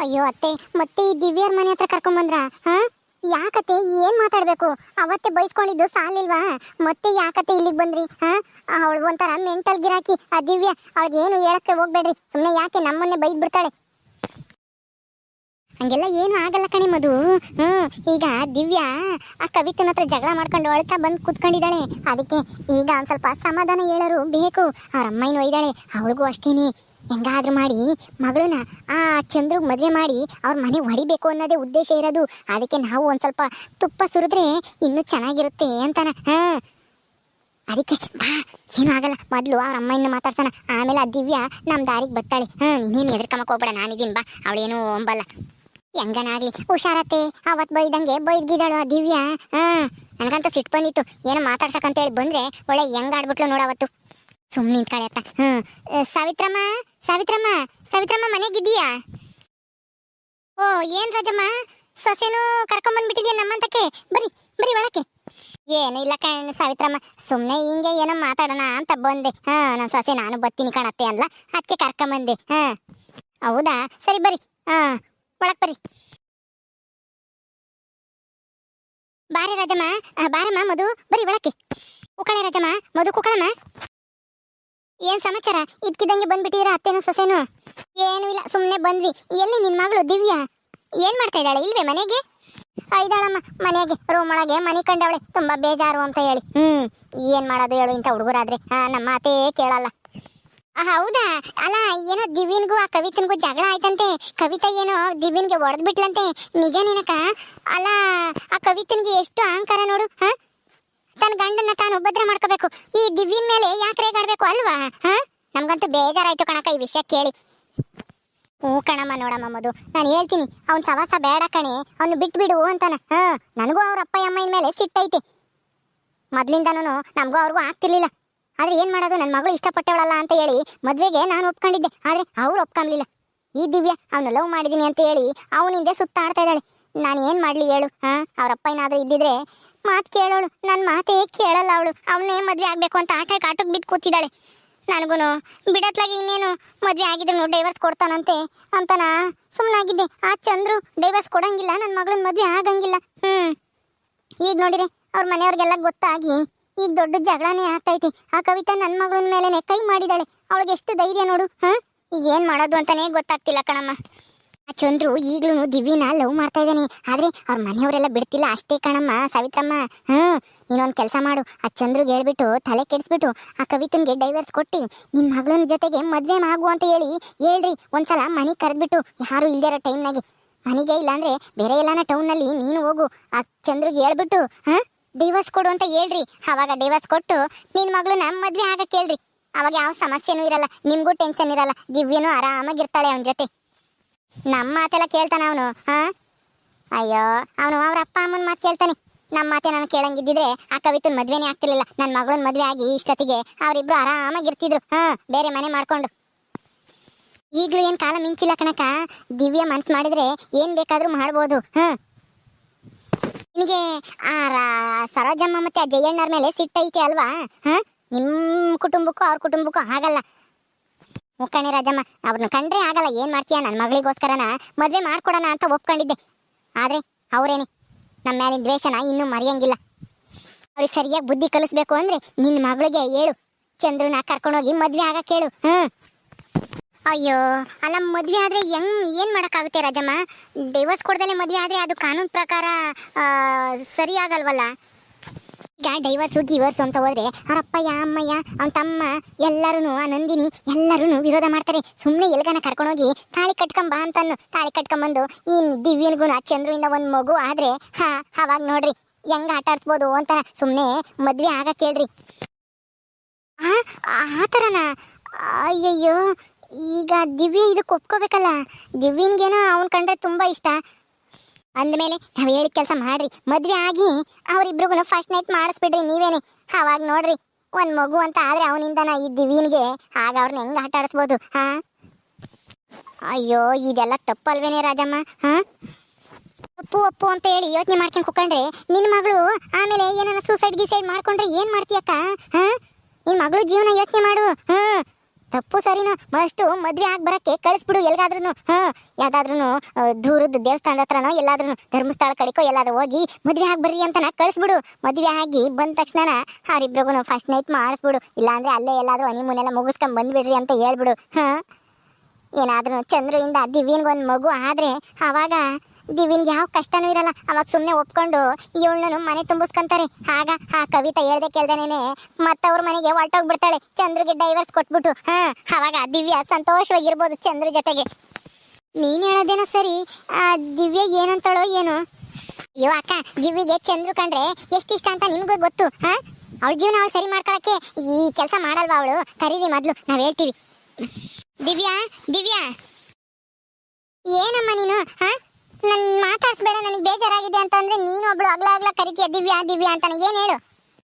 ಅಯ್ಯೋ ಅತ್ತೆ, ಮತ್ತೆ ಈ ದಿವ್ಯರ ಮನೆ ಹತ್ರ ಕರ್ಕೊಂಡ್ಬಂದ್ರ ಹಾ? ಯಾಕತ್ತೆ, ಏನ್ ಮಾತಾಡ್ಬೇಕು? ಅವತ್ತೆ ಬೈಸ್ಕೊಂಡಿದ್ದು ಸಾಲಿಲ್ವಾ? ಮತ್ತೆ ಯಾಕತ್ತೆ ಇಲ್ಲಿಗೆ ಬಂದ್ರಿ? ಹಾ? ಅವಳು ಒಂಥರ ಮೆಂಟಲ್ ಗಿರಾಕಿ. ಆ ದಿವ್ಯ, ಅವಳಿಗೆ ಏನು ಹೇಳಕ್ಕೆ ಹೋಗ್ಬೇಡ್ರಿ. ಸುಮ್ಮನೆ ಯಾಕೆ ನಮ್ಮನ್ನೇ ಬೈದ್ ಬಿಡ್ತಾಳೆ ಹಂಗೆಲ್ಲ ಏನು ಆಗಲ್ಲ ಕಣೆ ಮಧು. ಹ್ಮ್ ಈಗ ದಿವ್ಯಾ ಆ ಕವಿತನ ಹತ್ರ ಜಗಳ ಮಾಡ್ಕೊಂಡು ಅಳ್ತಾ ಬಂದು ಕುತ್ಕೊಂಡಿದ್ದಾಳೆ. ಅದಕ್ಕೆ ಈಗ ಒಂದ್ ಸ್ವಲ್ಪ ಸಮಾಧಾನ ಹೇಳರು ಬೇಕು. ಅವ್ರ ಅಮ್ಮಯ್ಯನೂ ಒಯ್ದಾಳೆ. ಅವಳಿಗೂ ಅಷ್ಟೇನೆ. ಹೆಂಗಾದ್ರೂ ಮಾಡಿ ಮಗಳನ್ನ ಆ ಚಂದ್ರಗೆ ಮದುವೆ ಮಾಡಿ ಅವ್ರ ಮನೆ ಹೊಡಿಬೇಕು ಅನ್ನೋದೇ ಉದ್ದೇಶ ಇರೋದು. ಅದಕ್ಕೆ ನಾವು ಒಂದು ಸ್ವಲ್ಪ ತುಪ್ಪ ಸುರಿದ್ರೆ ಇನ್ನೂ ಚೆನ್ನಾಗಿರುತ್ತೆ ಅಂತಾನ. ಹಾ. ಅದಕ್ಕೆ ಬಾ, ಏನೂ ಆಗಲ್ಲ. ಮೊದಲು ಅವ್ರ ಅಮ್ಮನ ಮಾತಾಡ್ಸೋಣ. ಆಮೇಲೆ ಆ ದಿವ್ಯ ನಮ್ಮ ದಾರಿಗೆ ಬರ್ತಾಳೆ. ಹಾಂ ನೀನು ಎದ್ರಕಮಕ್ ಹೋಗ್ಬೇಡ ನಾನಿದ್ದೀನಿ ಬಾ. ಅವಳೇನು ಒಂಬಲ್ಲ. ಹೆಂಗನಾಗ್ಲಿ? ಹುಷಾರತ್ತೆ ಅವತ್ತು ಬೈದಂಗೆ ಬೈದ್ಗಿದಾಳು ಆ ದಿವ್ಯ. ಹಾಂ. ನನಗಂತ ಸಿಟ್ಟು ಬಂದಿತ್ತು. ಏನೋ ಮಾತಾಡ್ಸಕ್ಕಂತೇಳಿ ಬಂದ್ರೆ ಒಳ್ಳೆ ಹೆಂಗಾಡ್ಬಿಟ್ಲು ನೋಡವತ್ತು ಸುಮ್ಮನೆ ನಿಂತ್ಕಳೆ ಅತ್ತ. ಅ, ಸಾವಿತ್ರಮ್ಮ ಸಾವಿತ್ರಮ್ಮ ಸಾವಿತ್ರಮ್ಮ ಮನೆಗಿದ್ದೀಯಾ ಓ ಏನ್ ರಾಜಮ್ಮ? ಸೊಸೆನೂ ಕರ್ಕೊಂಬಂದ್ಬಿಟ್ಟಿದ್ಯಾ ನಮ್ಮಂತಕ್ಕೆ? ಬರಿ ಬರಿ ಒಳಕ್ಕೆ. ಏನು ಇಲ್ಲ ಕಣ ಸಾವಿತ್ರಮ್ಮ. ಸುಮ್ಮನೆ ಹಿಂಗೆ ಏನೋ ಮಾತಾಡೋಣ ಅಂತ ಬಂದೆ. ಹಾ ನನ್ನ ಸೊಸೆ ನಾನು ಬರ್ತೀನಿ ಕಾಣತ್ತೆ ಅಲ್ಲ ಅದಕ್ಕೆ ಕರ್ಕೊಂಬಂದೆ ಹಾ. ಹೌದಾ? ಸರಿ ಬರಿ. ಹಾ ಒಳಗೆ ಬರಿ. ಬಾರಿ ರಾಜಮ್ಮ. ಬಾರಮ್ಮ ಮಧು. ಬರಿ ಒಳಕ್ಕೆ. ಕುಕ್ಕಳೆ ರಾಜಮ್ಮ. ಮಧು ಕುಕ್ಕಳಮ್ಮ ಏನ್ ಸಮಾಚಾರ? ಇದ್ಕಿದಂಗೆ ಬಂದ್ಬಿಟ್ಟಿರ ಅತ್ತೆನೂ ಸೊಸೆನು? ಏನು ಇಲ್ಲ ಸುಮ್ಮನೆ ಬಂದ್ವಿ. ಎಲ್ಲಿ ನಿನ್ ಮಗಳು ದಿವ್ಯಾ? ಏನ್ ಮಾಡ್ತಾ ಇದ್ದಾಳೆ? ಇಲ್ವೇ ಮನೆಗೆ? ಐದಾಳಮ್ಮ, ಮನೆಗೆ. ರೂಮ್ ಒಳಗೆ ಮನೆ ಕಂಡವಳೆ. ತುಂಬಾ ಬೇಜಾರು ಅಂತ ಹೇಳಿ. ಹ್ಮ್, ಏನ್ ಮಾಡೋದು ಹೇಳು ಇಂತ ಹುಡುಗರಾದ್ರೆ. ಹಾ ನಮ್ಮ ಮಾತೇ ಕೇಳಲ್ಲ. ಹೌದಾ? ಅಲ್ಲ, ಏನೋ ದಿವಿನ್ಗೂ ಆ ಕವಿತನ್ಗೂ ಜಗಳ ಆಯ್ತಂತೆ. ಕವಿತಾ ಏನೋ ದಿವ್ಯನ್ಗೆ ಒಡೆದ್ಬಿಟ್ಲಂತೆ ನಿಜ ನಿನಕ? ಅಲ್ಲ, ಆ ಕವಿತನ್ಗೆ ಎಷ್ಟು ಅಹಂಕಾರ ನೋಡು, ಹ? ತಾನು ಉಪದ್ರ ಮಾಡ್ಕೋಬೇಕು. ಈ ದಿವ್ಯನ್ ಮೇಲೆ ಯಾಕೆ ರೇಗಾಡ್ಬೇಕು ಅಲ್ವಾ? ಹ? ನಮ್ಗಂತೂ ಬೇಜಾರಾಯ್ತು ಕಣಕ ಈ ವಿಷಯ ಕೇಳಿ. ಹ್ಞೂ ಕಣಮ್ಮ, ನೋಡಮ್ಮ ಮದು ನಾನು ಹೇಳ್ತೀನಿ, ಅವ್ನ್ ಸವಾಸ ಬೇಡ ಕಣೆ. ಅವ್ನು ಬಿಟ್ಬಿಡು ಅಂತಾನೆ. ಹ, ನನಗೂ ಅವ್ರ ಅಪ್ಪ ಅಮ್ಮನ ಮೇಲೆ ಸಿಟ್ಟೈತೆ. ಮೊದ್ಲಿಂದನೂ ನಮಗೂ ಅವ್ರಿಗೂ ಆಗ್ತಿರ್ಲಿಲ್ಲ. ಆದ್ರೆ ಏನು ಮಾಡೋದು ನನ್ನ ಮಗಳು ಇಷ್ಟಪಟ್ಟವಳಲ್ಲ ಅಂತ ಹೇಳಿ ಮದುವೆಗೆ ನಾನು ಒಪ್ಕೊಂಡಿದ್ದೆ. ಆದ್ರೆ ಅವ್ರು ಒಪ್ಕೊಂಬ್ಲಿಲ್ಲ. ಈ ದಿವ್ಯ ಅವನು ಲವ್ ಮಾಡಿದ್ದೀನಿ ಅಂತ ಹೇಳಿ ಅವನಿಂದೆ ಸುತ್ತಾಡ್ತಾ ಇದ್ದಾಳೆ. ನಾನು ಏನು ಮಾಡಲಿ ಹೇಳು, ಹಾಂ? ಅವ್ರ ಅಪ್ಪ ಏನಾದರೂ ಇದ್ದಿದ್ರೆ ಮಾತು ಕೇಳೋಳು. ನನ್ನ ಮಾತೇ ಕೇಳಲ್ಲ ಅವಳು. ಅವನೇ ಮದ್ವೆ ಆಗ್ಬೇಕು ಅಂತ ಆಟ ಕಾಟಕ್ಕೆ ಬಿದ್ದು ಕೂತಿದ್ದಾಳೆ. ನನಗೂ ಬಿಡತ್ಲಾಗಿ ಇನ್ನೇನು ಮದ್ವೆ ಆಗಿದ್ರು ಡೈವರ್ಸ್ ಕೊಡ್ತಾನಂತೆ ಅಂತನಾ ಸುಮ್ಮನಾಗಿದ್ದೆ ಆ ಚಂದ್ರು ಡೈವರ್ಸ್ ಕೊಡಂಗಿಲ್ಲ ನನ್ನ ಮಗಳನ್ನ ಮದ್ವೆ ಆಗಂಗಿಲ್ಲ. ಹ್ಮ್. ಈಗ ನೋಡಿರಿ ಅವ್ರ ಮನೆಯವ್ರಿಗೆಲ್ಲ ಗೊತ್ತಾಗಿ ಈಗ ದೊಡ್ಡ ಜಗಳನೇ ಆಗ್ತೈತಿ. ಆ ಕವಿತಾ ನನ್ನ ಮಗಳನ ಮೇಲೆನೆ ಕೈ ಮಾಡಿದಾಳೆ. ಅವಳಿಗೆ ಎಷ್ಟು ಧೈರ್ಯ ನೋಡು ಹಾಂ ಈಗ ಏನ್ ಮಾಡೋದು ಅಂತಾನೆ ಗೊತ್ತಾಗ್ತಿಲ್ಲ ಕಣಮ್ಮ. ಆ ಚಂದ್ರು ಈಗ್ಲೂ ದಿವ್ಯನ ಲವ್ ಮಾಡ್ತಾ ಇದ್ದಾನೆ. ಆದ್ರೆ ಅವ್ರ ಮನೆಯವರೆಲ್ಲ ಬಿಡ್ತಿಲ್ಲ. ಅಷ್ಟೇ ಕಣಮ್ಮ, ಸಾವಿತ್ರಮ್ಮ. ಹ್ಮ್, ನೀನೊಂದ್ ಕೆಲಸ ಮಾಡು. ಆ ಚಂದ್ರಿಗೆ ಹೇಳ್ಬಿಟ್ಟು ತಲೆ ಕೆಡಿಸ್ಬಿಟ್ಟು ಆ ಕವಿತನ್ಗೆ ಡೈವರ್ಸ್ ಕೊಟ್ಟು ನಿನ್ ಮಗಳನ ಜೊತೆಗೆ ಮದ್ವೆ ಆಗು ಅಂತ ಹೇಳಿ ಹೇಳ್ರಿ. ಒಂದ್ಸಲ ಮನೆಗೆ ಕರೆದ್ಬಿಟ್ಟು ಯಾರು ಇಲ್ದಿರೋ ಟೈಮ್ ಟೈಮ್ನಾಗೆ ಮನೆಗೆ ಇಲ್ಲಾಂದ್ರೆ ಬೇರೆ ಎಲ್ಲಾನ ಟೌನ್ನಲ್ಲಿ ನೀನು ಹೋಗು. ಆ ಚಂದ್ರಿಗೆ ಹೇಳ್ಬಿಟ್ಟು, ಹಾಂ ಡೈವರ್ಸ್ ಕೊಡು ಅಂತ ಹೇಳ್ರಿ. ಅವಾಗ ಡೈವರ್ಸ್ ಕೊಟ್ಟು ನಿನ್ ನಮ್ಮ ಮದ್ವೆ ಆಗಕ್ಕೆ ಹೇಳ್ರಿ. ಅವಾಗ ಯಾವ ಸಮಸ್ಯೆನೂ ಇರಲ್ಲ. ನಿಮಗೂ ಟೆನ್ಷನ್ ಇರಲ್ಲ. ದಿವ್ಯನೂ ಆರಾಮಾಗಿರ್ತಾಳೆ ಅವನ ಜೊತೆ. ನಮ್ಮ ಮಾತೆಲ್ಲ ಕೇಳ್ತಾನ ಅವನು, ಹಾ? ಅಯ್ಯೋ, ಅವನು ಅವ್ರ ಅಪ್ಪ ಅಮ್ಮನ ಮಾತು ಕೇಳ್ತಾನೆ. ನಮ್ಮ ಮಾತೆ ನಾನು ಕೇಳಂಗಿದ್ದಿದ್ರೆ ಆ ಕವಿತನ್ ಮದ್ವೆನೇ ಆಗ್ತಿರ್ಲಿಲ್ಲ. ನನ್ನ ಮಗಳನ್ನ ಮದ್ವೆ ಆಗಿ ಇಷ್ಟೊತ್ತಿಗೆ ಅವರಿಬ್ರು ಆರಾಮಾಗಿರ್ತಿದ್ರು, ಹಾ? ಬೇರೆ ಮನೆ ಮಾಡ್ಕೊಂಡು. ಈಗಲೂ ಏನ್ ಕಾಲ ಮಿಂಚಿಲ್ಲ ಕಣಕ ದಿವ್ಯ ಮನ್ಸು ಮಾಡಿದ್ರೆ ಏನ್ ಬೇಕಾದ್ರೂ ಮಾಡ್ಬೋದು, ಹಾ? ನಿನಗೆ ಆ ಸರೋಜಮ್ಮ ಮತ್ತೆ ಆ ಜಯಣ್ಣರ ಮೇಲೆ ಸಿಟ್ಟೈತೆ ಅಲ್ವಾ, ಹ? ನಿಮ್ಮ ಕುಟುಂಬಕ್ಕೂ ಅವ್ರ ಕುಟುಂಬಕ್ಕೂ ಆಗಲ್ಲ ಮುಕ್ಕಣಿ ರಾಜಮ್ಮ ಅವ್ರನ್ನ ಕಂಡ್ರೆ ಆಗಲ್ಲ ಏನ್ ಮಾಡ್ತೀಯ? ನನ್ನ ಮಗಳಿಗೋಸ್ಕರನ ಮದ್ವೆ ಮಾಡ್ಕೊಡೋಣ ಅಂತ ಒಪ್ಕೊಂಡಿದ್ದೆ. ಆದ್ರೆ ಅವ್ರೇನೆ ನಮ್ಮ ಮೇಲಿನ ದ್ವೇಷನ ಇನ್ನೂ ಮರೆಯಂಗಿಲ್ಲ. ಅವ್ರಿಗೆ ಸರಿಯಾಗಿ ಬುದ್ಧಿ ಕಲಿಸ್ಬೇಕು ಅಂದ್ರೆ ನಿನ್ನ ಮಗಳಿಗೆ ಹೇಳು. ಚಂದ್ರನ ಕರ್ಕೊಂಡೋಗಿ ಮದ್ವೆ ಆಗಕ್ಕೆ ಹೇಳು ಹ್ಮ್. ಅಯ್ಯೋ ಅಲ್ಲ ಮದ್ವೆ ಆದ್ರೆ ಹೆಂಗ್ ಏನ್ ಮಾಡಕ್ಕಾಗುತ್ತೆ ರಾಜಮ್ಮ? ಡಿವೋರ್ಸ್ ಕೊಡ್ದಲೆ ಮದ್ವೆ ಆದ್ರೆ ಅದು ಕಾನೂನು ಪ್ರಕಾರ ಆ, ಸರಿ ಆಗಲ್ವಲ್ಲ ಈಗ ಡೈವರ್ಸು ಗಿವರ್ಸು ಅಂತ ಹೋದ್ರೆ ಅವರಪ್ಪಯ್ಯ, ಅಮ್ಮಯ್ಯ, ಅವನ ತಮ್ಮ ಎಲ್ಲರೂ ಆ ನಂದಿನಿ ಎಲ್ಲರೂ ವಿರೋಧ ಮಾಡ್ತಾರೆ. ಸುಮ್ಮನೆ ಎಲ್ಗನ ಕರ್ಕೊಂಡೋಗಿ ತಾಳಿ ಕಟ್ಕೊಂಬ ಅಂತಂದು ತಾಳಿ ಕಟ್ಕೊಂಬಂದು ಈ ದಿವ್ಯನಿಗೂ ಆ ಚಂದ್ರುವಿಂದ ಒಂದು ಮಗು ಆದ್ರೆ, ಹಾ, ಅವಾಗ ನೋಡ್ರಿ ಹೆಂಗ ಆಟ ಆಡ್ಸ್ಬೋದು ಅಂತ ಸುಮ್ಮನೆ ಮದ್ವೆ ಆಗ ಕೇಳ್ರಿ. ಆ ಥರನಾ ಅಯ್ಯಯ್ಯೋ, ಈಗ ದಿವ್ಯ ಇದಕ್ಕೆ ಒಪ್ಕೋಬೇಕಲ್ಲ? ದಿವ್ಯನ್ಗೇನೋ ಅವನ್ ಕಂಡ್ರೆ ತುಂಬಾ ಇಷ್ಟ. ಅಂದಮೇಲೆ ನಾವು ಹೇಳಿದ ಕೆಲಸ ಮಾಡ್ರಿ. ಮದುವೆ ಆಗಿ ಅವರಿಬ್ರಿಗೂ ಫಸ್ಟ್ ನೈಟ್ ಮಾಡಿಸ್ಬಿಡ್ರಿ ನೀವೇನೆ. ಅವಾಗ ನೋಡ್ರಿ, ಒಂದು ಮಗು ಅಂತ ಆದ್ರೆ ಅವನಿಂದನ ಈ ದಿವೀನ್ಗೆ, ಆಗ ಅವ್ರನ್ನ ಹೆಂಗ್ ಆಟ ಆಡಿಸ್ಬೋದು, ಹಾ? ಅಯ್ಯೋ, ಇದೆಲ್ಲ ತಪ್ಪಲ್ವೇನೆ ರಾಜಮ್ಮ, ಹಾಂ? ಅಪ್ಪು ಅಪ್ಪು ಅಂತ ಹೇಳಿ ಯೋಚನೆ ಮಾಡ್ಕೊಂಡು ಕುಕೊಂಡ್ರೆ ನಿನ್ನ ಮಗಳು ಆಮೇಲೆ ಏನಾರ ಸೂಸೈಡ್ ಗಿಸೈಡ್ ಮಾಡ್ಕೊಂಡ್ರೆ ಏನು ಮಾಡ್ತೀಯಕ್ಕ, ಹಾ? ನಿನ್ನ ಮಗಳು ಜೀವನ ಯೋಚನೆ ಮಾಡು ಹ್ಮ್ ತಪ್ಪು ಸರಿನು ಮಸ್ಟು ಮದ್ವೆ ಆಗಿ ಬರಕ್ಕೆ ಕಳಿಸ್ಬಿಡು ಎಲ್ಗಾದ್ರೂ ಹಾ ಯಾವ್ದಾದ್ರೂ ದೂರದ ದೇವಸ್ಥಾನದ ಹತ್ರನೋ ಎಲ್ಲಾದ್ರೂ ಧರ್ಮಸ್ಥಳ ಕಡೆಕೋ ಎಲ್ಲಾದ್ರೂ ಹೋಗಿ ಮದ್ವೆ ಆಗಿ ಬರ್ರಿ ಅಂತನ ಕಳಿಸ್ಬಿಡು. ಮದ್ವೆ ಆಗಿ ಬಂದ ತಕ್ಷಣ ಅವರಿಬ್ರಿಗೂ ಫಸ್ಟ್ ನೈಟ್ ಮಾಡಿಸ್ಬಿಡು. ಇಲ್ಲಾಂದ್ರೆ ಅಲ್ಲೇ ಎಲ್ಲಾದ್ರೂ ಹನಿಮೂನೆಲ್ಲ ಮುಗಿಸ್ಕೊಂಡ್ ಬಂದ್ಬಿಡ್ರಿ ಅಂತ ಹೇಳ್ಬಿಡು. ಹಾ ಏನಾದ್ರೂ ಚಂದ್ರುಯಿಂದ ದಿವ್ಯನ್ಗೊಂದು ಮಗು ಆದ್ರೆ ಅವಾಗ ದಿವ್ಯನ್ಗೆ ಯಾವ ಕಷ್ಟನೂ ಇರಲ್ಲ. ಅವಾಗ ಸುಮ್ಮನೆ ಒಪ್ಕೊಂಡು ಇವಳನ್ನು ಮನೆ ತುಂಬಿಸ್ಕೊಂತಾರೆ. ಆಗ ಆ ಕವಿತಾ ಹೇಳ್ದೆ ಕೇಳ್ದೇನೆ ಮತ್ತವ್ರ ಮನೆಗೆ ಹೊರ್ಟೋಗ್ಬಿಡ್ತಾಳೆ. ಚಂದ್ರಗೆ ಡೈವರ್ಸ್ ಕೊಟ್ಬಿಟ್ಟು ಹಾ, ಅವಾಗ ದಿವ್ಯ ಸಂತೋಷವಾಗಿರ್ಬೋದು ಚಂದ್ರ ಜೊತೆಗೆ. ನೀನ್ ಹೇಳೋದೇನೋ ಸರಿ. ಆ, ದಿವ್ಯ ಏನಂತಾಳೋ ಏನು. ಅಯ್ಯೋ ಅಕ್ಕ, ದಿವ್ಯಗೆ ಚಂದ್ರು ಕಂಡ್ರೆ ಎಷ್ಟಿಷ್ಟ ಅಂತ ನಿಮ್ಗೂ ಗೊತ್ತು, ಹಾ? ಅವ್ಳ ಜೀವನ ಅವಳು ಸರಿ ಮಾಡ್ಕೊಳಕ್ಕೆ ಈ ಕೆಲಸ ಮಾಡಲ್ವಾ ಅವಳು? ಕರೀರಿ ಮೊದ್ಲು, ನಾವ್ ಹೇಳ್ತೀವಿ. ದಿವ್ಯಾ ದಿವ್ಯಾ. ಏನಮ್ಮ ನೀನು, ಹಾ? ನನ್ ಮಾತಾಡ್ಸ್ಬೇಡ ನನಗೆ ಬೇಜಾರಾಗಿದೆ ಅಂತಂದ್ರೆ ನೀನು ಒಬ್ಳು ಅಗ್ಲ ಅಗ್ಲ ಕರಿತೀಯ, ದಿವ್ಯ ದಿವ್ಯ ಅಂತ ಏನ್ ಹೇಳು?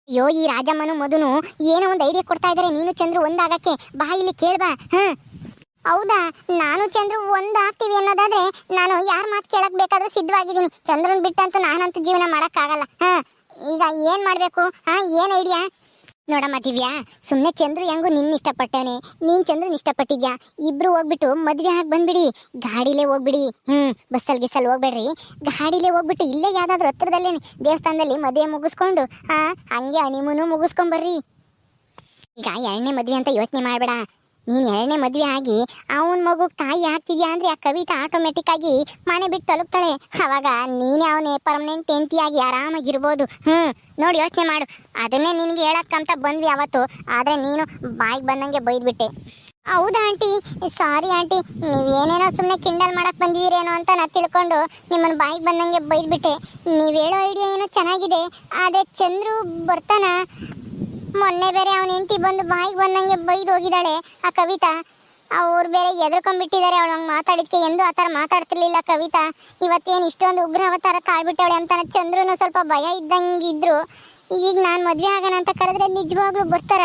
ಅಯ್ಯೋ, ಈ ರಾಜಮ್ಮನು ಮಧುನು ಏನೋ ಒಂದು ಐಡಿಯಾ ಕೊಡ್ತಾ ಇದಾರೆ, ನೀನು ಚಂದ್ರು ಒಂದಾಗಕ್ಕೆ, ಬಾ ಇಲ್ಲಿ ಕೇಳ್ಬಾ ಹಾ ಹೌದಾ? ನಾನು ಚಂದ್ರು ಒಂದಾಗ್ತೀವಿ ಅನ್ನೋದಾದ್ರೆ ನಾನು ಯಾರ ಮಾತು ಕೇಳಕ್ ಬೇಕಾದ್ರೂ ಸಿದ್ಧವಾಗಿದ್ದೀನಿ. ಚಂದ್ರನ್ ಬಿಟ್ಟಂತೂ ನಾನಂತೂ ಜೀವನ ಮಾಡಕ್ಕಾಗಲ್ಲ ಹಾ ಈಗ ಏನ್ ಮಾಡ್ಬೇಕು, ಹಾ? ಏನ್ ಐಡಿಯಾ ನೋಡಮ್ಮ ದಿವ್ಯಾ ಸುಮ್ಮನೆ ಚಂದ್ರು ಹೆಂಗು ನಿನ್ನ ಇಷ್ಟಪಟ್ಟವನೆ. ನೀನ್ ಚಂದ್ರನ್ ಇಷ್ಟಪಟ್ಟಿದ್ಯಾ? ಇಬ್ರು ಹೋಗ್ಬಿಟ್ಟು ಮದ್ವೆ ಹಾಕಿ ಬಂದ್ಬಿಡಿ. ಗಾಡಿಲೇ ಹೋಗ್ಬಿಡಿ. ಹ್ಮ್ ಬಸ್ಸಲ್ಲಿ ಗಿಸ್ಸಲ್ಲಿ ಹೋಗ್ಬೇಡ್ರಿ. ಗಾಡಿಲೇ ಹೋಗ್ಬಿಟ್ಟು ಇಲ್ಲೇ ಯಾವ್ದಾದ್ರು ಹತ್ರದಲ್ಲೇ ದೇವಸ್ಥಾನದಲ್ಲಿ ಮದುವೆ ಮುಗಿಸ್ಕೊಂಡು, ಹಾ, ಹಂಗೆ ಹನಿಮೂನು ಮುಗಿಸ್ಕೊಂಬರ್ರಿ. ಈಗ ಎರಡನೇ ಮದ್ವೆ ಅಂತ ಯೋಚನೆ ಮಾಡಬೇಡ. ನೀನು ಎರಡನೇ ಮದುವೆ ಆಗಿ ಅವನ ಮಗು ತಾಯಿ ಆಗ್ತಿದ್ಯಾ ಅಂದ್ರೆ ಆ ಕವಿತಾ ಆಟೋಮೆಟಿಕ್ ಆಗಿ ಮನೆ ಬಿಟ್ಟು ತಲುಪ್ತಾಳೆ. ಅವಾಗ ನೀನೇ ಅವನೇ ಪರ್ಮನೆಂಟ್ ಹೆಂಡತಿಯಾಗಿ ಆರಾಮಾಗಿರ್ಬೋದು. ಹ್ಞೂ ನೋಡಿ ಯೋಚನೆ ಮಾಡು. ಅದನ್ನೇ ನಿನಗೆ ಹೇಳಕ್ಕಂತ ಬಂದ್ವಿ ಅವತ್ತು. ಆದರೆ ನೀನು ಬಾಯಿಗೆ ಬಂದಂಗೆ ಬೈದ್ಬಿಟ್ಟೆ. ಹೌದಾ ಆಂಟಿ? Sorry aunty. ನೀವೇನೇನೋ ಸುಮ್ಮನೆ ಕಿಂಡಲ್ ಮಾಡಕ್ಕೆ ಬಂದಿದ್ದೀರೇನೋ ಅಂತ ನಾನು ತಿಳ್ಕೊಂಡು ನಿಮ್ಮನ್ನ ಬಾಯಿಗೆ ಬಂದಂಗೆ ಬೈದ್ಬಿಟ್ಟೆ. ನೀವು ಹೇಳೋ ಐಡಿಯಾ ಏನೋ ಚೆನ್ನಾಗಿದೆ. ಆದರೆ ಚಂದ್ರು ಬರ್ತಾನ? ಮೊನ್ನೆ ಬೇರೆ ಅವನ ಹೆಂಡತಿ ಬಂದು ಬಾಯಿಗೆ ಬಂದಂಗೆ ಬೈದು ಹೋಗಿದ್ದಾಳೆ. ಆ ಕವಿತಾ, ಅವ್ರು ಬೇರೆ ಎದ್ರಕೊಂಡ್ಬಿಟ್ಟಿದ್ದಾರೆ, ಅವಳು ಹಂಗೆ ಮಾತಾಡಿದ್ಕೆ ಎಂದು ಆ ಥರ ಮಾತಾಡ್ತಿರ್ಲಿಲ್ಲ ಕವಿತಾ. ಇವತ್ತೇನು ಇಷ್ಟೊಂದು ಉಗ್ರ ಅವತಾರ ತಾಳ್ಬಿಟ್ಟವಳೆ ಅಂತ ಚಂದ್ರನೂ ಸ್ವಲ್ಪ ಭಯ ಇದ್ದಂಗಿದ್ರು. ಈಗ ನಾನು ಮದುವೆ ಆಗೋಣ ಅಂತ ಕರೆದ್ರೆ ನಿಜವಾಗ್ಲೂ ಬರ್ತಾರ?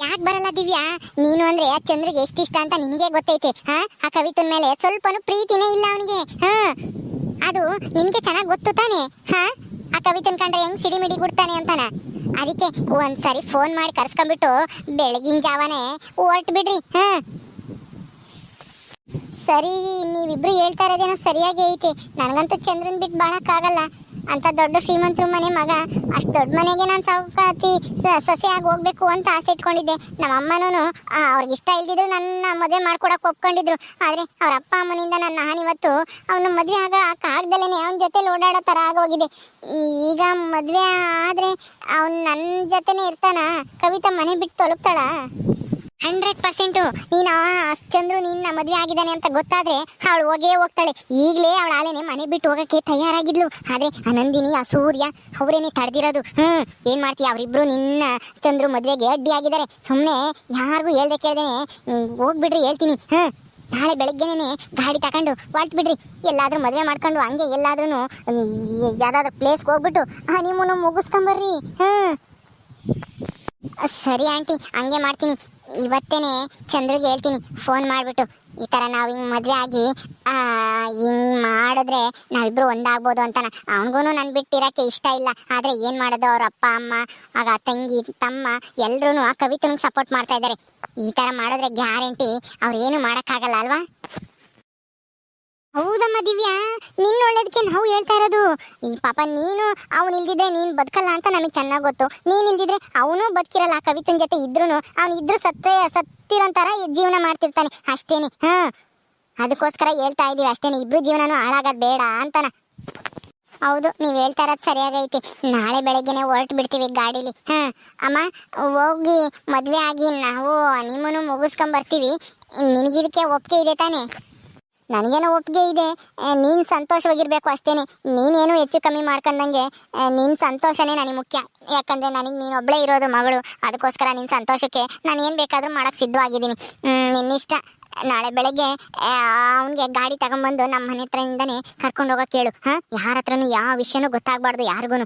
ಯಾಕೆ ಬರಲ್ಲ ದಿವ್ಯಾ? ನೀನು ಅಂದ್ರೆ ಚಂದ್ರಿಗೆ ಎಷ್ಟಿಷ್ಟ ಅಂತ ನಿನಗೆ ಗೊತ್ತೈತೆ, ಹಾ? ಆ ಕವಿತನ ಮೇಲೆ ಸ್ವಲ್ಪನೂ ಪ್ರೀತಿನೇ ಇಲ್ಲ ಅವನಿಗೆ, ಹಾ? ಅದು ನಿನಗೆ ಚೆನ್ನಾಗಿ ಗೊತ್ತು ತಾನೆ, ಹಾ? ಆ ಕವಿತನ್ ಕಂಡ್ರೆ ಹೆಂಗ್ ಸಿಡಿಮಿಡಿ ಕೊಡ್ತಾನೆ ಅಂತಾನ? ಅದಕ್ಕೆ ಒಂದ್ಸರಿ ಫೋನ್ ಮಾಡಿ ಕರ್ಸ್ಕೊಂಡ್ಬಿಟ್ಟು ಬೆಳಗಿನ ಜಾವನೆ ಹೊರ್ಟ್ ಬಿಡ್ರಿ, ಹಾ? ಸರಿ, ನೀವಿಬ್ರು ಹೇಳ್ತಾ ಇರೋದೇನೋ ಸರಿಯಾಗಿ ಐತೆ. ನನಗಂತೂ ಚಂದ್ರನ್ ಬಿಟ್ಟು ಬಾಳಕ್ಕಾಗಲ್ಲ. ಅಂತ ದೊಡ್ಡ ಶ್ರೀಮಂತರ ಮನೆ ಮಗ, ಅಷ್ಟು ದೊಡ್ಡ ಮನೆಗೆ ನಾನು ಸಾವುಕಾತಿ ಸೊಸೆ ಆಗಿ ಹೋಗ್ಬೇಕು ಅಂತ ಆಸೆ ಇಟ್ಕೊಂಡಿದ್ದೆ. ನಮ್ಮ ಅಮ್ಮನೂ ಅವ್ರಿಗೆ ಇಷ್ಟ ಇಲ್ದಿದ್ರು ನನ್ನ ಮದುವೆ ಮಾಡ್ಕೊಡಕ್ಕೆ ಒಪ್ಕೊಂಡಿದ್ರು. ಆದರೆ ಅವ್ರ ಅಪ್ಪ ಅಮ್ಮನಿಂದ ನನ್ನ ನಾನಿವತ್ತು ಅವನ ಮದುವೆ ಆಗ ಆಗ್ದಲೇನೆ ಅವನ ಜೊತೆ ಓಡಾಡೋ ಥರ ಆಗೋಗಿದೆ. ಈಗ ಮದುವೆ ಆದರೆ ಅವ್ನು ನನ್ನ ಜೊತೆನೇ ಇರ್ತಾನ? ಕವಿತಾ ಮನೆ ಬಿಟ್ಟು ತೊಲಗ್ತಾಳ ಹಂಡ್ರೆಡ್ ಪರ್ಸೆಂಟು. ನೀನು ಚಂದ್ರು ನಿನ್ನ ಮದುವೆ ಆಗಿದ್ದಾನೆ ಅಂತ ಗೊತ್ತಾದ್ರೆ ಅವಳು ಹೋಗೇ ಹೋಗ್ತಾಳೆ. ಈಗಲೇ ಅವಳ ಆಲೆನೆ ಮನೆ ಬಿಟ್ಟು ಹೋಗಕ್ಕೆ ತಯಾರಾಗಿದ್ಲು. ಆದ್ರೆ ಆ ಆ ಸೂರ್ಯ ಅವರೇನೆ ತಡೆದಿರೋದು ಹ್ಮ್, ಏನ್ ಮಾಡ್ತೀಯ? ಅವರಿಬ್ಬರು ನಿನ್ನ ಚಂದ್ರು ಮದುವೆಗೆ ಅಡ್ಡಿ ಆಗಿದ್ದಾರೆ. ಸುಮ್ಮನೆ ಯಾರಿಗೂ ಹೇಳ್ದೆ ಕೇಳ್ದೇನೆ ಹೋಗ್ಬಿಡ್ರಿ, ಹೇಳ್ತೀನಿ. ಹ್ಮ್, ನಾಳೆ ಬೆಳಗ್ಗೆನೇ ಗಾಡಿ ತಗೊಂಡು ಹೊರ್ಟ್ ಬಿಡ್ರಿ ಎಲ್ಲಾದ್ರೂ ಮದುವೆ ಮಾಡ್ಕೊಂಡು ಹಂಗೆ ಎಲ್ಲಾದ್ರೂ ಯಾವ್ದಾದ್ರು ಪ್ಲೇಸ್ಗೆ ಹೋಗ್ಬಿಟ್ಟು ನಿಮ್ಮನ್ನು ಮುಗಿಸ್ಕೊಂಬರ್ರಿ. ಹ್ಮ್. ಸರಿ ಆಂಟಿ, ಹಂಗೆ ಮಾಡ್ತೀನಿ. ಇವತ್ತೇನೆ ಚಂದ್ರಿಗೆ ಹೇಳ್ತೀನಿ ಫೋನ್ ಮಾಡಿಬಿಟ್ಟು, ಈ ಥರ ನಾವು ಹಿಂಗೆ ಮದುವೆ ಆಗಿ ಹಿಂಗೆ ಮಾಡಿದ್ರೆ ನಾವಿಬ್ರು ಒಂದಾಗ್ಬೋದು ಅಂತಾನೆ. ಅವನಿಗೂ ನನ್ನ ಬಿಟ್ಟಿರೋಕ್ಕೆ ಇಷ್ಟ ಇಲ್ಲ. ಆದರೆ ಏನು ಮಾಡೋದು ಅವ್ರ ಅಪ್ಪ, ಅಮ್ಮ, ಆಗ ತಂಗಿ, ತಮ್ಮ ಎಲ್ಲರೂ ಆ ಕವಿತನಿಗೆ ಸಪೋರ್ಟ್ ಮಾಡ್ತಾ ಇದ್ದಾರೆ. ಈ ಥರ ಮಾಡಿದ್ರೆ ಗ್ಯಾರಂಟಿ ಅವ್ರು ಏನು ಮಾಡೋಕ್ಕಾಗಲ್ಲ ಅಲ್ವಾ? ಹೌದಮ್ಮ ದಿವ್ಯಾ, ನಿನ್ನ ಒಳ್ಳೇದಕ್ಕೆ ನಾವು ಹೇಳ್ತಾ ಇರೋದು. ಈ ಪಾಪ ನೀನು ಅವನು ಇಲ್ದಿದ್ರೆ ನೀನು ಬದುಕಲ್ಲ ಅಂತ ನಮಗೆ ಚೆನ್ನಾಗಿ ಗೊತ್ತು. ನೀನು ಇಲ್ದಿದ್ರೆ ಅವನು ಬದುಕಿರಲ್ಲ, ಆ ಕವಿತನ ಜೊತೆ ಇದ್ರು ಅವ್ನು ಇದ್ರು ಸತ್ತೇ, ಸತ್ತಿರೋಂಥರ ಜೀವನ ಮಾಡ್ತಿರ್ತಾನೆ. ಅಷ್ಟೇನೆ, ಹ. ಅದಕ್ಕೋಸ್ಕರ ಹೇಳ್ತಾ ಇದೀವಿ ಅಷ್ಟೇನೆ, ಇಬ್ರು ಜೀವನನೂ ಹಾಳಾಗದ್ ಬೇಡ ಅಂತಾನ. ಹೌದು, ನೀವು ಹೇಳ್ತಾ ಇರೋದು ಸರಿಯಾಗೈತಿ ನಾಳೆ ಬೆಳಗ್ಗೆನೆ ಹೊರಟು ಬಿಡ್ತೀವಿ ಗಾಡೀಲಿ, ಹ. ಅಮ್ಮ, ಹೋಗಿ ಮದ್ವೆ ಆಗಿ ನಾವು ನಿಮ್ಮನ್ನು ಮುಗಿಸ್ಕೊಂಡ್ ಬರ್ತೀವಿ ನಿನಗಿದಕ್ಕೆ ಒಪ್ಪಿಗೆ ಇದೆ ತಾನೇ? ನನಗೇನೋ ಒಪ್ಪಿಗೆ ಇದೆ. ನೀನು ಸಂತೋಷವಾಗಿರಬೇಕು ಅಷ್ಟೇನೆ. ನೀನೇನು ಹೆಚ್ಚು ಕಮ್ಮಿ ಮಾಡ್ಕೊಂಡಂಗೆ ನಿನ್ನ ನಿನ್ ಸಂತೋಷನೇ ನನಗೆ ಮುಖ್ಯ. ಯಾಕಂದ್ರೆ ನನಗೆ ನೀನು ಒಬ್ಬಳೇ ಇರೋದು ಮಗಳು. ಅದಕ್ಕೋಸ್ಕರ ನಿನ್ನ ಸಂತೋಷಕ್ಕೆ ನಾನು ಏನು ಬೇಕಾದರೂ ಮಾಡೋಕ್ಕೆ ಸಿದ್ಧವಾಗಿದ್ದೀನಿ. ನಿನ್ನಿಷ್ಟ. ನಾಳೆ ಬೆಳಗ್ಗೆ ಅವನಿಗೆ ಗಾಡಿ ತಗೊಂಬಂದು ನಮ್ಮ ಮನೆ ಹತ್ರದಿಂದನೇ ಕರ್ಕೊಂಡು ಹೋಗೋ ಕೇಳು. ಹಾಂ? ಯಾರ ಹತ್ರನೂ ಯಾವ ವಿಷಯನೂ ಗೊತ್ತಾಗಬಾರ್ದು ಯಾರಿಗೂ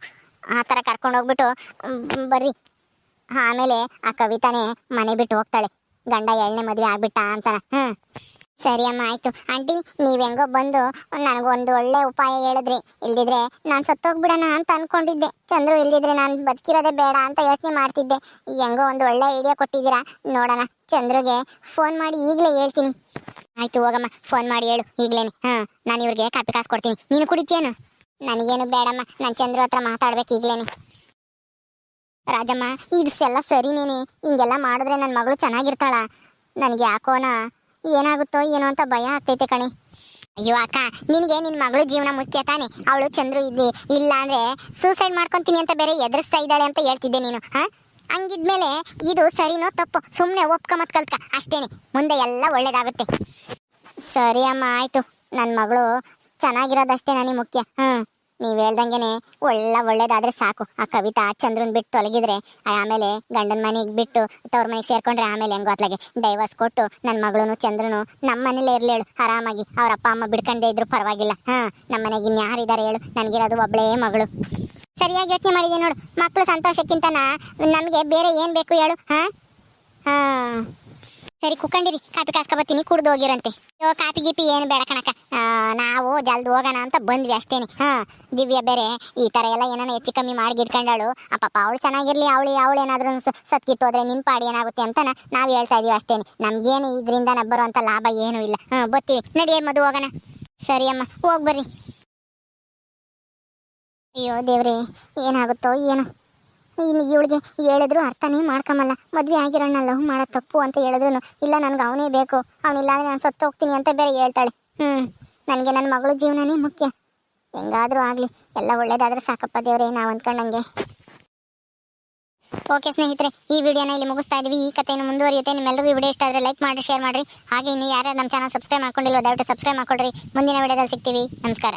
ಆ ಥರ ಕರ್ಕೊಂಡು ಹೋಗ್ಬಿಟ್ಟು ಬರ್ರಿ. ಆಮೇಲೆ ಆ ಕವಿತಾನೇ ಮನೆ ಬಿಟ್ಟು ಹೋಗ್ತಾಳೆ. ಗಂಡ ಎಳ್ಳೆ ಮದುವೆ ಆಗ್ಬಿಟ್ಟ ಅಂತಾನೆ. ಹ್ಞೂ ಸರಿ ಅಮ್ಮ, ಆಯ್ತು. ಆಂಟಿ, ನೀವ್ ಹೆಂಗೋ ಬಂದು ನನಗೊಂದು ಒಳ್ಳೆ ಉಪಾಯ ಹೇಳಿದ್ರಿ. ಇಲ್ದಿದ್ರೆ ನಾನು ಸತ್ತೋಗ್ಬಿಡೋಣ ಅಂತ ಅನ್ಕೊಂಡಿದ್ದೆ. ಚಂದ್ರು ಇಲ್ದಿದ್ರೆ ನಾನು ಬದುಕಿರೋದೇ ಬೇಡ ಅಂತ ಯೋಚನೆ ಮಾಡ್ತಿದ್ದೆ. ಹೆಂಗೋ ಒಂದು ಒಳ್ಳೆ ಐಡಿಯಾ ಕೊಟ್ಟಿದ್ದೀರಾ? ನೋಡೋಣ. ಚಂದ್ರುಗೆ ಫೋನ್ ಮಾಡಿ ಈಗಲೇ ಹೇಳ್ತೀನಿ. ಆಯ್ತು, ಹೋಗಮ್ಮ. ಫೋನ್ ಮಾಡಿ ಹೇಳು. ಈಗ್ಲೇನೆ. ಹಾ, ನಾನು ಇವ್ರಿಗೆ ಕಾಪಿ ಕಾಸು ಕೊಡ್ತೀನಿ. ನೀನು ಕುಡಿತೇನು ನನಗೇನು ಬೇಡಮ್ಮ. ನಾನು ಚಂದ್ರು ಹತ್ರ ಮಾತಾಡ್ಬೇಕು ಈಗ್ಲೇನೆ. ರಾಜಮ್ಮ ಇದೆಲ್ಲ ಸರಿನೇನೆ. ಹಿಂಗೆಲ್ಲ ಮಾಡಿದ್ರೆ ನನ್ನ ಮಗಳು ಚೆನ್ನಾಗಿರ್ತಾಳ? ನನಗೆ ಯಾಕೋನ ಏನಾಗುತ್ತೋ ಏನೋ ಅಂತ ಭಯ ಆಗ್ತೈತೆ ಕಣೆ. ಅಯ್ಯೋ ಅಕ್ಕ, ನಿನಗೆ ನಿನ್ನ ಮಗಳು ಜೀವನ ಮುಖ್ಯ ತಾನೆ. ಅವಳು ಚಂದ್ರು ಇದ್ದಿ ಇಲ್ಲ ಅಂದ್ರೆ ಸೂಸೈಡ್ ಮಾಡ್ಕೊಂತೀನಿ ಅಂತ ಬೇರೆ ಎದುರಿಸ್ತಾ ಇದ್ದಾಳೆ ಅಂತ ಹೇಳ್ತಿದ್ದೆ ನೀನು, ಹಾ? ಹಂಗಿದ್ಮೇಲೆ ಇದು ಸರಿನೋ ತಪ್ಪು? ಸುಮ್ಮನೆ ಒಪ್ಕ ಮತ್ ಕಲ್ತ್ಕ. ಅಷ್ಟೇನೆ. ಮುಂದೆ ಎಲ್ಲ ಒಳ್ಳೇದಾಗುತ್ತೆ. ಸರಿ ಅಮ್ಮ, ಆಯ್ತು. ನನ್ನ ಮಗಳು ಚೆನ್ನಾಗಿರೋದಷ್ಟೇ ನನಗೆ ಮುಖ್ಯ. ಹ್ಮ್. ನೀವ್ ಹೇಳ್ದಂಗೆನೆ ಒಳ್ಳೆ ಒಳ್ಳೇದಾದ್ರೆ ಸಾಕು. ಆ ಕವಿತಾ ಚಂದ್ರನ್ ಬಿಟ್ಟು ತೊಲಗಿದ್ರೆ ಆಮೇಲೆ ಗಂಡನ ಮನೆಗೆ ಬಿಟ್ಟು ತವ್ರ ಮನೆಗೆ ಸೇರ್ಕೊಂಡ್ರೆ ಆಮೇಲೆ ಹೆಂಗೋ ಅತ್ಲಾಗೆ ಡೈವರ್ಸ್ ಕೊಟ್ಟು ನನ್ನ ಮಗಳನು, ಚಂದ್ರನು ನಮ್ಮ ಮನೇಲೆ ಇರ್ಲಿ ಹೇಳು. ಆರಾಮಾಗಿ ಅವ್ರ ಅಪ್ಪ, ಅಮ್ಮ ಬಿಡ್ಕೊಂಡೇ ಇದ್ರು ಪರವಾಗಿಲ್ಲ. ಹಾ ನಮ್ಮ ಮನೆಗೆ ಇನ್ಯಾರಿದ್ದಾರೆ ಹೇಳು. ನನಗಿರೋದು ಒಬ್ಳೇ ಮಗಳು. ಸರಿಯಾಗಿ ಯೋಚನೆ ಮಾಡಿದೆ ನೋಡು. ಮಕ್ಕಳು ಸಂತೋಷಕ್ಕಿಂತನ ನಮಗೆ ಬೇರೆ ಏನ್ ಬೇಕು ಹೇಳು. ಹಾ? ಹಾ. ಸರಿ, ಕುಕ್ಕಂಡಿರಿ. ಕಾಪಿ ಕಾಸ್ಕೊಬತ್ತೀನಿ, ಕುಡ್ದು ಹೋಗಿರಂತೆ. ಅಯ್ಯೋ, ಕಾಪಿ ಗೀಪಿ ಏನು ಬೇಡ ಕಣಕ ನಾವು ಜಲ್ದಿ ಹೋಗೋಣ ಅಂತ ಬಂದ್ವಿ ಅಷ್ಟೇನೆ. ಹಾ, ದಿವ್ಯ ಬೇರೆ, ಈ ತರ ಎಲ್ಲ ಏನಾನ ಹೆಚ್ಚು ಕಮ್ಮಿ ಮಾಡಿ ಇಟ್ಕೊಂಡಾಳು. ಅಪ್ಪಪ್ಪ ಅವಳು ಚೆನ್ನಾಗಿರ್ಲಿ, ಅವಳು ಅವಳು ಏನಾದ್ರೂ ಸತ್ಕಿತ್ತೋದ್ರೆ ನಿನ್ ಪಾಡಿ ಏನಾಗುತ್ತೆ ಅಂತ ನಾವು ಹೇಳ್ತಾ ಇದೀವಿ ಅಷ್ಟೇನೆ. ನಮ್ಗೇನು ಇದರಿಂದ ಬರುವಂತ ಲಾಭ ಏನೂ ಇಲ್ಲ. ಹಾ ಬರ್ತೀವಿ ನಡಿ ಮದು ಹೋಗೋಣ. ಸರಿ ಅಮ್ಮ, ಹೋಗ್ ಬರ್ರಿ. ಅಯ್ಯೋ ದೇವ್ರಿ, ಏನಾಗುತ್ತೋ ಏನೋ. ಇನ್ನು ಇವಳಿಗೆ ಹೇಳಿದ್ರು ಅರ್ಥನೇ ಮಾಡ್ಕೊಂಬಲ್ಲ ಮದ್ವೆ ಆಗಿರೋಣ ಲವ್ ಮಾಡೋ ತಪ್ಪು ಅಂತ ಹೇಳಿದ್ರು ಇಲ್ಲ ನನ್ಗೆ ಅವನೇ ಬೇಕು ಅವನಿಲ್ಲ ಅಂದ್ರೆ ನಾನು ಸತ್ತು ಹೋಗ್ತೀನಿ ಅಂತ ಬೇರೆ ಹೇಳ್ತಾಳೆ. ಹ್ಞೂ ನನಗೆ ನನ್ನ ಮಗಳ ಜೀವನನೇ ಮುಖ್ಯ. ಹೆಂಗಾದ್ರೂ ಆಗಲಿ, ಎಲ್ಲ ಒಳ್ಳೇದಾದ್ರೆ ಸಾಕಪ್ಪ ದೇವ್ರೆ, ನಾವು ಅಂದ್ಕೊಂಡಂಗೆ. ಓಕೆ ಸ್ನೇಹಿತರೆ, ಈ ವಿಡಿಯೋನ ಇಲ್ಲಿ ಮುಗಿಸ್ತಾ ಇದ್ವಿ. ಈ ಕಥೆಯನ್ನು ಮುಂದುವರಿಯುತ್ತೆ. ನಿಮ್ಮೆಲ್ಲರಿಗೂ ವಿಡಿಯೋ ಇಷ್ಟ ಆದರೆ ಲೈಕ್ ಮಾಡಿ ಶೇರ್ ಮಾಡಿರಿ. ಹಾಗೆ ಇನ್ನು ಯಾರ್ಯಾರು ನಮ್ಮ ಚಾನಲ್ ಸಬ್ಸ್ಕ್ರೈಬ್ ಮಾಡ್ಕೊಂಡಿಲ್ಲ ದಯವಿಟ್ಟು ಸಬ್ಸ್ಕ್ರೈಬ್ ಮಾಡ್ಕೊಳ್ರಿ. ಮುಂದಿನ ವಿಡಿಯೋದಲ್ಲಿ ಸಿಗ್ತೀವಿ. ನಮಸ್ಕಾರ.